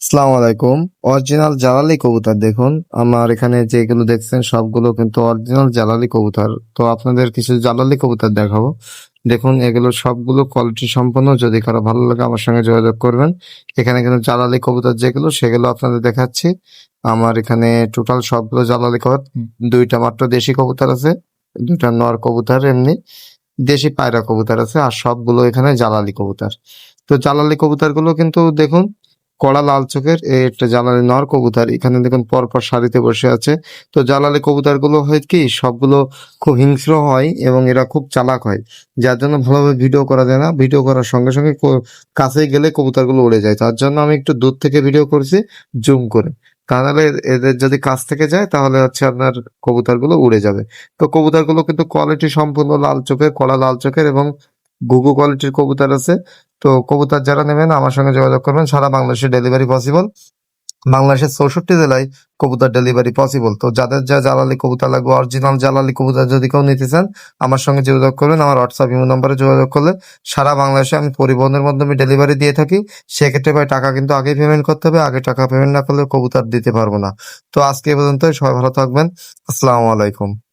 আসসালামু আলাইকুম। অরিজিনাল জালালি কবুতর দেখুন। আমার এখানে যেগুলো দেখছেন সবগুলো কিন্তু অরিজিনাল জালালি কবুতর। তো আপনাদের কিছু জালালি কবুতর দেখাবো। দেখুন এগুলো সবগুলো কোয়ালিটি সম্পন্ন। যদি কারও ভালো লাগে আমার সঙ্গে যোগাযোগ করবেন। এখানে কিন্তু জালালি কবুতর যেগুলো সেগুলো আপনাদের দেখাচ্ছি। আমার এখানে টোটাল সবগুলো জালালি কবুতর। দুইটা মাত্র দেশি কবুতর আছে। দুইটা নর কবুতর এমনি। দেশি পায়রা কবুতর আছে। আর সবগুলো এখানে জালালি কবুতর। তো জালালি কবুতরগুলো কিন্তু দেখুন কড়া লাল চোখের একটা জালালি নর কবুতর। এখানে দেখুন পরপর সারিতে বসে আছে। তো জালালি কবুতরগুলো হয় কি, সবগুলো খুব হিংস্র হয় এবং এরা খুব চালাক হয়। যার জন্য ভালোভাবে ভিডিও করা যায় না। ভিডিও করার সঙ্গে সঙ্গে কাছে গেলে কবুতরগুলো উড়ে যায়। তার জন্য আমি একটু দূর থেকে ভিডিও করছি, জুম করে। তাহলে এদের যদি কাছ থেকে যায়, তাহলে হচ্ছে আপনার কবুতরগুলো উড়ে যাবে। তো কবুতরগুলো কিন্তু কোয়ালিটি সম্পূর্ণ লাল চোখের কড়া লাল চোখের এবং ঘুঘু কোয়ালিটির কবুতর আছে। তো কবুতর যারা নেবেন, আমার সঙ্গে যোগাযোগ করবেন। সারা বাংলাদেশে ডেলিভারি পসিবল বাংলাদেশের চৌষট্টি জেলায় কবুতর ডেলিভারি পসিবল তো যাদের যা জ্বালালি কবুতর লাগবে অরিজিনাল জালালি কবুতর যদি কেউ নিতে চান, আমার সঙ্গে যোগাযোগ করবেন। আমার হোয়াটসঅ্যাপ ইমো নম্বরে যোগাযোগ করলে সারা বাংলাদেশে আমি পরিবহনের মাধ্যমে ডেলিভারি দিয়ে থাকি। সেক্ষেত্রে ভাই টাকা কিন্তু আগে পেমেন্ট করতে হবে। আগে টাকা পেমেন্ট না করলে কবুতর দিতে পারব না। তো আজকে পর্যন্ত সবাই ভালো থাকবেন। আসসালামু আলাইকুম।